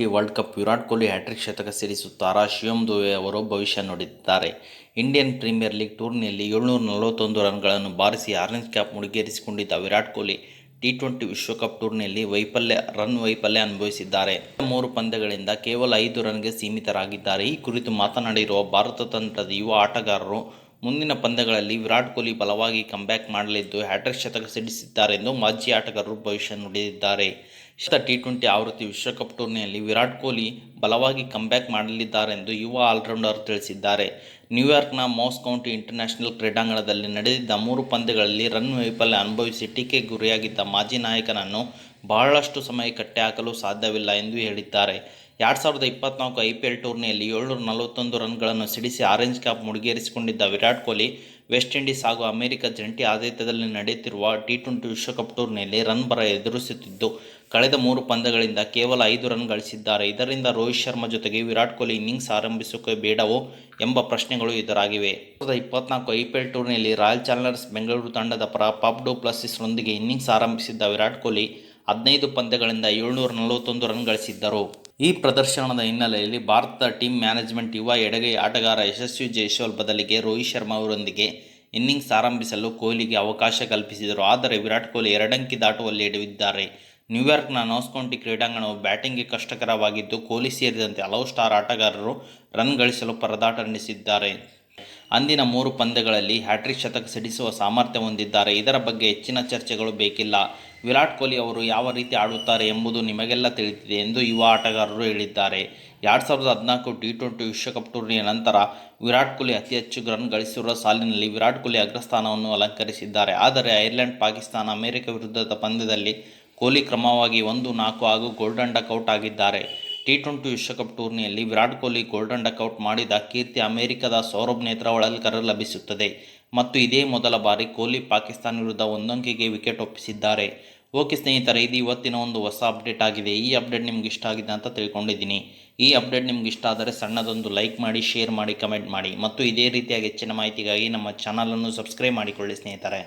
Twenty world cup Virat Kohli hattrick ಶತಕ ಸಿಡಿಸುತ್ತಾರಾ? ಶಿವಮ್ ದುವೆ ಅವರು ಭವಿಷ್ಯ ನೋಡಿದ್ದಾರೆ. ಇಂಡಿಯನ್ ಪ್ರೀಮಿಯರ್ ಲೀಗ್ ಟೂರ್ನಿಯಲ್ಲಿ ಏಳ್ನೂರ ನಲವತ್ತೊಂದು ರನ್ಗಳನ್ನು ಬಾರಿಸಿ ಆರೆಂಜ್ ಕ್ಯಾಪ್ ಮುಡಿಗೇರಿಸಿಕೊಂಡಿದ್ದ ವಿರಾಟ್ ಕೊಹ್ಲಿ ಟಿ ಟ್ವೆಂಟಿ ವಿಶ್ವಕಪ್ ಟೂರ್ನಿಯಲ್ಲಿ ವೈಫಲ್ಯ, ರನ್ ವೈಫಲ್ಯ ಅನುಭವಿಸಿದ್ದಾರೆ. ಮೂರು ಪಂದ್ಯಗಳಿಂದ ಕೇವಲ ಐದು ರನ್ಗೆ ಸೀಮಿತರಾಗಿದ್ದಾರೆ. ಈ ಕುರಿತು ಮಾತನಾಡಿರುವ ಭಾರತ ತಂಡದ ಯುವ ಆಟಗಾರರು ಮುಂದಿನ ಪಂದ್ಯಗಳಲ್ಲಿ ವಿರಾಟ್ ಕೊಹ್ಲಿ ಬಲವಾಗಿ ಕಂಬ್ಯಾಕ್ ಮಾಡಲಿದ್ದು ಹ್ಯಾಟ್ರಿಕ್ ಶತಕ ಸಿಡಿಸಿದ್ದಾರೆಂದು ಮಾಜಿ ಆಟಗಾರರು ಭವಿಷ್ಯ ನುಡಿದಿದ್ದಾರೆ. ಶತ ಟಿ ಟ್ವೆಂಟಿ ಆವೃತ್ತಿ ವಿಶ್ವಕಪ್ ಟೂರ್ನಿಯಲ್ಲಿ ವಿರಾಟ್ ಕೊಹ್ಲಿ ಬಲವಾಗಿ ಕಂಬ್ಯಾಕ್ ಮಾಡಲಿದ್ದಾರೆಂದು ಯುವ ಆಲ್ರೌಂಡರ್ ತಿಳಿಸಿದ್ದಾರೆ. ನ್ಯೂಯಾರ್ಕ್ನ ಮೌಸ್ ಕೌಂಟಿ ಇಂಟರ್ನ್ಯಾಷನಲ್ ಕ್ರೀಡಾಂಗಣದಲ್ಲಿ ನಡೆದಿದ್ದ ಮೂರು ಪಂದ್ಯಗಳಲ್ಲಿ ರನ್ ವೈಫಲ್ಯ ಅನುಭವಿಸಿ ಟೀಕೆ ಗುರಿಯಾಗಿದ್ದ ಮಾಜಿ ನಾಯಕನನ್ನು ಬಹಳಷ್ಟು ಸಮಯ ಕಟ್ಟಿಹಾಕಲು ಸಾಧ್ಯವಿಲ್ಲ ಎಂದು ಹೇಳಿದ್ದಾರೆ. ಎರಡು ಸಾವಿರದ ಇಪ್ಪತ್ನಾಲ್ಕು ಐ ಪಿ ಎಲ್ ಟೂರ್ನಿಯಲ್ಲಿ ಏಳ್ನೂರ ನಲವತ್ತೊಂದು ರನ್ಗಳನ್ನು ಸಿಡಿಸಿ ಆರೆಂಜ್ ಕ್ಯಾಪ್ ಮುಡಿಗೇರಿಸಿಕೊಂಡಿದ್ದ ವಿರಾಟ್ ಕೊಹ್ಲಿ, ವೆಸ್ಟ್ ಇಂಡೀಸ್ ಹಾಗೂ ಅಮೆರಿಕ ಜಂಟಿ ಆಡಳಿತದಲ್ಲಿ ನಡೆಯುತ್ತಿರುವ ಟಿ ಟ್ವೆಂಟಿ ವಿಶ್ವಕಪ್ ಟೂರ್ನಿಯಲ್ಲಿ ರನ್ ಬರ ಎದುರಿಸುತ್ತಿದ್ದು, ಕಳೆದ ಮೂರು ಪಂದ್ಯಗಳಿಂದ ಕೇವಲ ಐದು ರನ್ ಗಳಿಸಿದ್ದಾರೆ. ಇದರಿಂದ ರೋಹಿತ್ ಶರ್ಮಾ ಜೊತೆಗೆ ವಿರಾಟ್ ಕೊಹ್ಲಿ ಇನ್ನಿಂಗ್ಸ್ ಆರಂಭಿಸೋಕೆ ಬೇಡವೋ ಎಂಬ ಪ್ರಶ್ನೆಗಳು ಎದುರಾಗಿವೆ. ಸಾವಿರದ ಇಪ್ಪತ್ನಾಲ್ಕು ಐ ಪಿ ಎಲ್ ಟೂರ್ನಿಯಲ್ಲಿ ರಾಯಲ್ ಚಾಲೆಂಜರ್ಸ್ ಬೆಂಗಳೂರು ತಂಡದ ಪರ ಪಾಪ್ ಡೋ ಪ್ಲಸಿಸ್ರೊಂದಿಗೆ ಇನ್ನಿಂಗ್ಸ್ ಆರಂಭಿಸಿದ್ದ ವಿರಾಟ್ ಕೊಹ್ಲಿ, ಹದಿನೈದು ಪಂದ್ಯಗಳಿಂದ ಏಳ್ನೂರ ನಲವತ್ತೊಂದು ರನ್ ಗಳಿಸಿದ್ದರು. ಈ ಪ್ರದರ್ಶನದ ಹಿನ್ನೆಲೆಯಲ್ಲಿ ಭಾರತದ ಟೀಮ್ ಮ್ಯಾನೇಜ್ಮೆಂಟ್ ಯುವ ಎಡಗೈ ಆಟಗಾರ ಯಶಸ್ವಿ ಜೈಸ್ವಾಲ್ ಬದಲಿಗೆ ರೋಹಿತ್ ಶರ್ಮಾ ಅವರೊಂದಿಗೆ ಇನ್ನಿಂಗ್ಸ್ ಆರಂಭಿಸಲು ಕೊಹ್ಲಿಗೆ ಅವಕಾಶ ಕಲ್ಪಿಸಿದರು. ಆದರೆ ವಿರಾಟ್ ಕೊಹ್ಲಿ ಎರಡಂಕಿ ದಾಟುವಲ್ಲಿ ಎಡವಿದ್ದಾರೆ. ನ್ಯೂಯಾರ್ಕ್ನ ನೋಸ್ಕೌಂಟಿ ಕ್ರೀಡಾಂಗಣವು ಬ್ಯಾಟಿಂಗ್ಗೆ ಕಷ್ಟಕರವಾಗಿದ್ದು, ಕೊಹ್ಲಿ ಸೇರಿದಂತೆ ಹಲವು ಸ್ಟಾರ್ ಆಟಗಾರರು ರನ್ ಗಳಿಸಲು ಪರದಾಟ ನಡೆಸಿದ್ದಾರೆ. ಅಂದಿನ ಮೂರು ಪಂದ್ಯಗಳಲ್ಲಿ ಹ್ಯಾಟ್ರಿಕ್ ಶತಕ ಸಿಡಿಸುವ ಸಾಮರ್ಥ್ಯ ಹೊಂದಿದ್ದಾರೆ. ಇದರ ಬಗ್ಗೆ ಹೆಚ್ಚಿನ ಚರ್ಚೆಗಳು ಬೇಕಿಲ್ಲ. ವಿರಾಟ್ ಕೊಹ್ಲಿ ಅವರು ಯಾವ ರೀತಿ ಆಡುತ್ತಾರೆ ಎಂಬುದು ನಿಮಗೆಲ್ಲ ತಿಳಿದಿದೆ ಎಂದು ಯುವ ಆಟಗಾರರು ಹೇಳಿದ್ದಾರೆ. ಎರಡು ಸಾವಿರದ ಹದಿನಾಲ್ಕು ಟಿ ಟ್ವೆಂಟಿ ವಿಶ್ವಕಪ್ ಟೂರ್ನಿಯ ನಂತರ ವಿರಾಟ್ ಕೊಹ್ಲಿ ಅತಿ ಹೆಚ್ಚು ರನ್ ಗಳಿಸಿರುವ ಸಾಲಿನಲ್ಲಿ ವಿರಾಟ್ ಕೊಹ್ಲಿ ಅಗ್ರಸ್ಥಾನವನ್ನು ಅಲಂಕರಿಸಿದ್ದಾರೆ. ಆದರೆ ಐರ್ಲೆಂಡ್, ಪಾಕಿಸ್ತಾನ, ಅಮೆರಿಕ ವಿರುದ್ಧದ ಪಂದ್ಯದಲ್ಲಿ ಕೊಹ್ಲಿ ಕ್ರಮವಾಗಿ ಒಂದು ನಾಲ್ಕು ಹಾಗೂ ಗೋಲ್ಡನ್ ಡಕ್ಔಟ್ ಆಗಿದ್ದಾರೆ. ಟಿ ಟ್ವೆಂಟಿ ವಿಶ್ವಕಪ್ ಟೂರ್ನಿಯಲ್ಲಿ ವಿರಾಟ್ ಕೊಹ್ಲಿ ಗೋಲ್ಡನ್ ಡಕ್ಔಟ್ ಮಾಡಿದ ಕೀರ್ತಿ ಅಮೆರಿಕದ ಸೌರಭ್ ನೇತ್ರಾವಳಲ್ಕರ್ ಲಭಿಸುತ್ತದೆ. ಮತ್ತು ಇದೇ ಮೊದಲ ಬಾರಿ ಕೊಹ್ಲಿ ಪಾಕಿಸ್ತಾನ ವಿರುದ್ಧ ಒಂದೊಂಕಿಗೆ ವಿಕೆಟ್ ಒಪ್ಪಿಸಿದ್ದಾರೆ. ಓಕೆ ಸ್ನೇಹಿತರೆ, ಇದು ಇವತ್ತಿನ ಒಂದು ಹೊಸ ಅಪ್ಡೇಟ್ ಆಗಿದೆ. ಈ ಅಪ್ಡೇಟ್ ನಿಮ್ಗೆ ಇಷ್ಟ ಆಗಿದೆ ಅಂತ ತಿಳ್ಕೊಂಡಿದ್ದೀನಿ. ಈ ಅಪ್ಡೇಟ್ ನಿಮ್ಗೆ ಇಷ್ಟ ಆದರೆ ಸಣ್ಣದೊಂದು ಲೈಕ್ ಮಾಡಿ ಶೇರ್ ಮಾಡಿ ಕಮೆಂಟ್ ಮಾಡಿ. ಮತ್ತು ಇದೇ ರೀತಿಯಾಗಿ ಹೆಚ್ಚಿನ ಮಾಹಿತಿಗಾಗಿ ನಮ್ಮ ಚಾನಲನ್ನು ಸಬ್ಸ್ಕ್ರೈಬ್ ಮಾಡಿಕೊಳ್ಳಿ ಸ್ನೇಹಿತರೆ.